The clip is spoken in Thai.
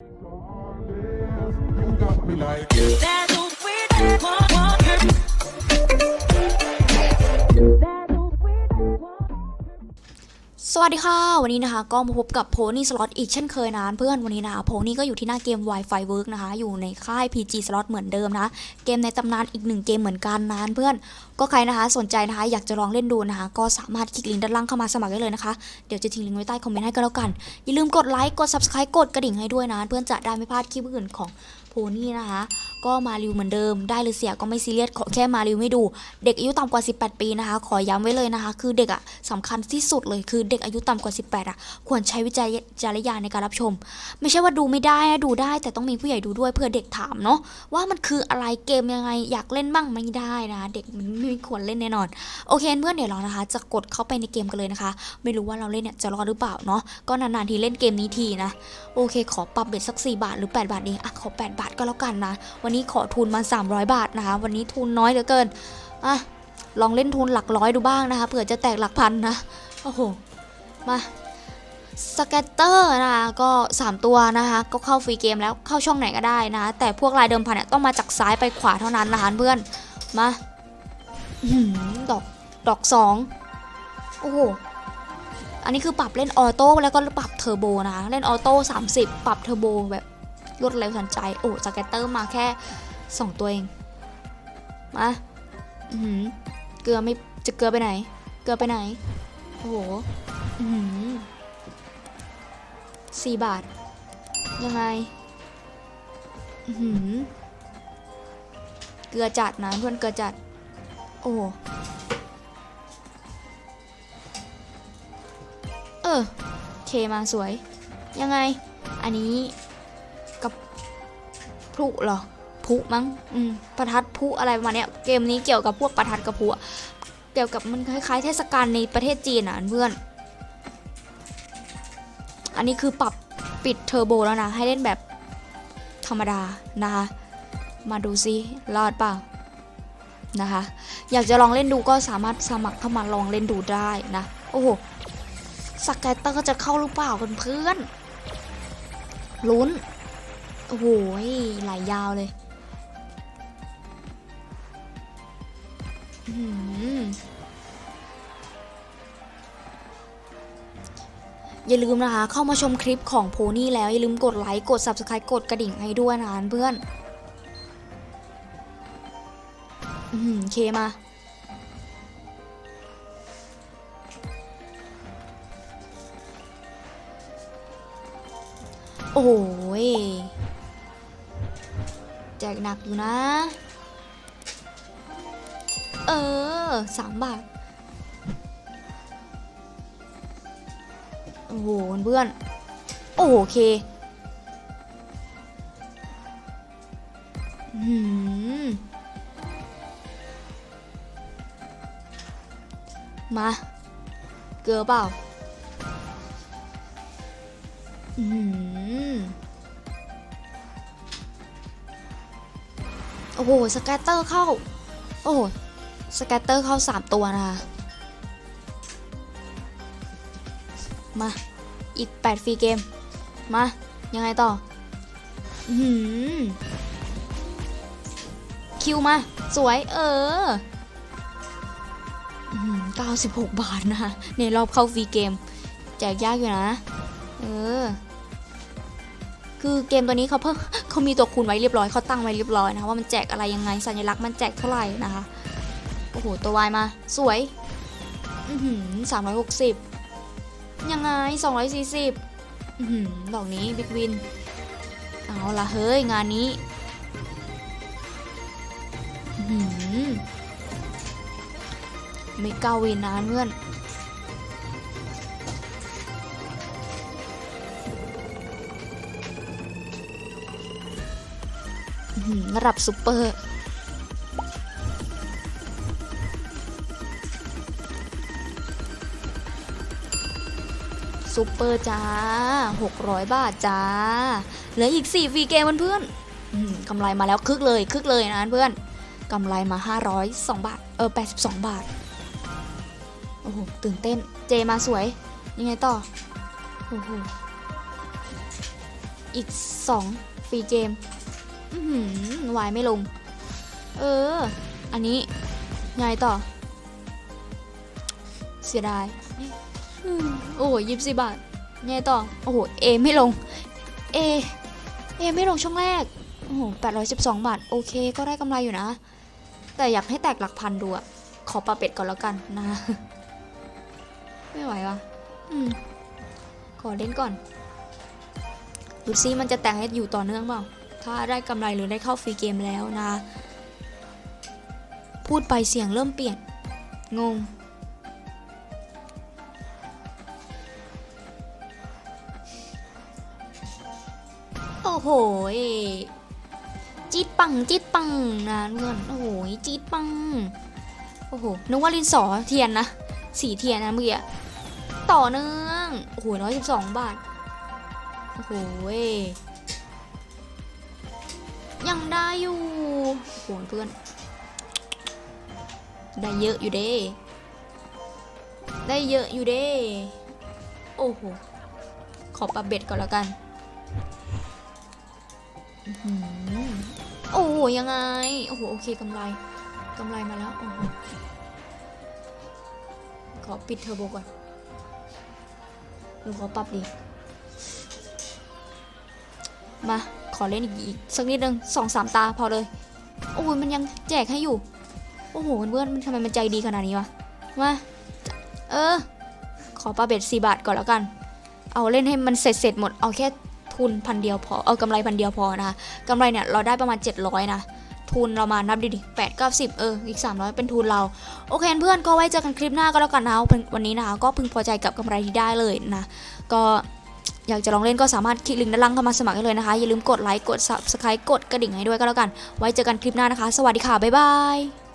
You got me like yeah. สวัสดีค่ะ วันนี้นะคะก็มาพบกับโพนี่สล็อตอีกเช่นเคยนะเพื่อนวันนี้นะคะโพนี่ก็อยู่ที่หน้าเกม Wi-Fi Work นะคะ อยู่ในค่าย PG Slot เหมือนเดิมนะ เกมในตำนานอีกหนึ่งเกมเหมือนกันนะเพื่อนก็ใครนะคะสนใจนะคะอยากจะลองเล่นดูนะคะ ก็สามารถคลิกลิงก์ด้านล่างเข้ามาสมัครได้เลยนะคะ เดี๋ยวจะทิ้งลิงก์ไว้ใต้คอมเมนต์ให้ก็แล้วกัน อย่าลืมกดไลค์กด Subscribe กดกระดิ่งให้ด้วยนะเพื่อนจะได้ไม่พลาดคลิปอื่นของโพนี่นะคะ ก็มารีวิวเหมือนเดิม ได้หรือเสียก็ไม่ซีเรียสขอแค่มารีวิวให้ดู เด็กอายุต่ำกว่า 18 ปีนะคะ ขอย้ำไว้เลยนะคะ คือเด็กอะสำคัญที่สุดเลยคือเด็กอายุต่ำกว่า 18 อะ ควรใช้วิจารณญาณในการรับชม ไม่ใช่ว่าดูไม่ได้นะดูได้ แต่ต้องมีผู้ใหญ่ดูด้วยเพื่อเด็กถามเนาะว่ามันคืออะไรเกมยังไงอยากเล่นบ้างไม่ได้นะ เด็กมันไม่ควรเล่นแน่นอนโอเคเพื่อนเดี๋ยวเรานะคะ จะกดเข้าไปในเกมกันเลยนะคะ ไม่รู้ว่าเราเล่นเนี่ยจะรอดหรือเปล่าเนาะก็นานๆทีเล่นเกมนี้ทีนะโอเค ขอปรับเบ็ดสัก 4 บาทหรือ 8 บาทเองอะขอ 8 บาทก็แล้วกันนะ วันนี้ขอทุนมา 300 บาทนะคะ วันนี้ทุนน้อยเหลือเกินอะลองเล่นทุนหลักร้อยดูบ้างนะคะเผื่อจะแตกหลักพันนะ โอ้โห มาสเก็ตเตอร์นะคะก็ 3 ตัวนะคะ ก็เข้าฟรีเกมแล้วเข้าช่องไหนก็ได้นะ แต่พวกลายเดิมพันเนี่ยต้องมาจากซ้ายไปขวาเท่านั้นนะคะเพื่อนมาดอกดอกสองโอ้โหอันนี้คือปรับเล่นออโต้แล้วก็ปรับเทอร์โบนะคะเล่นออโต้30 ปรับเทอร์โบแบบรวดเร็วทันใจ โอ้สเก็ตเตอร์มาแค่ 2 ตัวเองมาอือหือเกลือไม่จะเกลือไปไหน เกลือไปไหนโอ้โห สี่บาท ยังไงหือเกลือจัดนะเพื่อนเกลือจัด โอ้เออเคมาสวย ยังไง อันนี้กับพลุเหรอพุมั้งอืมประทัดพุอะไรประมาณเนี้ยเกมนี้เกี่ยวกับพวกประทัดกับพลุอะเกี่ยวกับมันคล้ายๆ เทศกาลในประเทศจีนอะเพื่อน อันนี้คือปรับปิดเทอร์โบแล้วนะ ให้เล่นแบบธรรมดานะคะ มาดูซิรอดเปล่านะคะ อยากจะลองเล่นดูก็สามารถสมัครเข้ามาลองเล่นดูได้นะ โอ้โหสเกตเตอร์จะเข้าหรือเปล่าเพื่อนลุ้น โอ้โหไหลายยาวเลย อื้อ อย่าลืมนะคะ เข้ามาชมคลิปของโพนี่แล้ว อย่าลืมกดไลค์ กด Subscribe กดกระดิ่งให้ด้วยนะเพื่อนอือหือเคมาโอ้ยแจกหนักอยู่นะ เออสามบาท อ้โหเพื่อนโอ้โอเคหือมา เกลือเปล่าอืมโอ้โห สแกตเตอร์เข้า โอ้โห สแกตเตอร์เข้าสามตัวนะคะ มา อีก 8 ฟรีเกม มา ยังไงต่อหือคิวมา สวย เอออื้อหือ96บาทนะคะในรอบเข้าฟรีเกม แจกยากอยู่นะ เออ คือเกมตัวนี้เขาเพิ่งเขามีตัวคูณไว้เรียบร้อยเขาตั้งไว้เรียบร้อยนะคะว่ามันแจกอะไรยังไงสัญลักษณ์มันแจกเท่าไหร่นะคะ โอ้โห ตัววายมา สวยอือหือสามร้อยหกสิบ ยังไงสองร้อยสี่สิบอือหือดอกนี้บิ๊กวิน เอาละเฮ้ย งานนี้หือไม่เก้าวินนะเพื่อนระดับซุปเปอร์ ซุปเปอร์จ้า 600 บาทจ้า เหลืออีก 4ฟรีเกมเพื่อนๆอืมกำไรมาแล้วคึกเลยคึกเลยนะเพื่อนกำไรมา 502 บาท เออ 82 บาท โอ้โห ตื่นเต้น เจมาสวย ยังไงต่อ โอ้โห อีกสองฟรีเกมอือหวายไม่ลง เออ อันนี้ ยังไงต่อ เสียดาย โอ้โหยี่สิบบาทไงต่อ โอ้โห เอไม่ลง เอ เอไม่ลงช่องแรก โอ้โหแปดร้อยสิบสองบาท โอเค ก็ได้กำไรอยู่นะ แต่อยากให้แตกหลักพันดูอะขอปลาเป็ดก่อนแล้วกันนะ ไม่ไหววะอืมขอเล่นก่อน ดูซิมันจะแต่งให้อยู่ต่อเนื่องเปล่า ถ้าได้กำไรหรือได้เข้าฟรีเกมแล้วนะ พูดไปเสียงเริ่มเปลี่ยน งง ยจี๊ดปังจี๊ดปังนะเงินโอ้โหจี๊ดปังโอ้โหนึกว่าลินสอเทียนนะสีเทียนนะเมื่อกี้ต่อเนื่องโอ้โหร้อยสิบสองบาทโอ้โหยยังได้อยู่โอ้โหเพื่อนได้เยอะอยู่เด้ ได้เยอะอยู่เด้ โอ้โห ขอปรับเบ็ดก่อนแล้วกัน โอ้โหยังไง โอ้โหโอเคกำไรกำไรมาแล้ว โอ้โห ขอปิดเทอร์โบก่อนหรือขอปรับดี มา ขอเล่นอีกอีกสักนิดนึงสองสามตาพอเลย โอ้ยมันยังแจกให้อยู่ โอ้โหเพื่อนมันทำไมมันใจดีขนาดนี้วะ มา เออ ขอปลาเบ็ดสี่บาทก่อนแล้วกัน เอาเล่นให้มันเสร็จเสร็จหมด เอาแค่ ทุนพันเดียวพอ เอากำไรพันเดียวพอนะคะกำไรเนี่ยเราได้ประมาณ 700 นะ ทุนเรามานับดิดิแปดเก้าสิบเออ อีก 300 เป็นทุนเรา โอเคเพื่อนก็ไว้เจอกันคลิปหน้าก็แล้วกันนะวันนี้นะคะ ก็พึงพอใจกับกำไรที่ได้เลยนะ ก็อยากจะลองเล่นก็สามารถคลิกลิงก์ด้านล่างเข้ามาสมัครได้เลยนะคะ อย่าลืมกดไลค์ กด subscribe กดกระดิ่งให้ด้วยก็แล้วกัน ไว้เจอกันคลิปหน้านะคะ สวัสดีค่ะ บ๊ายบาย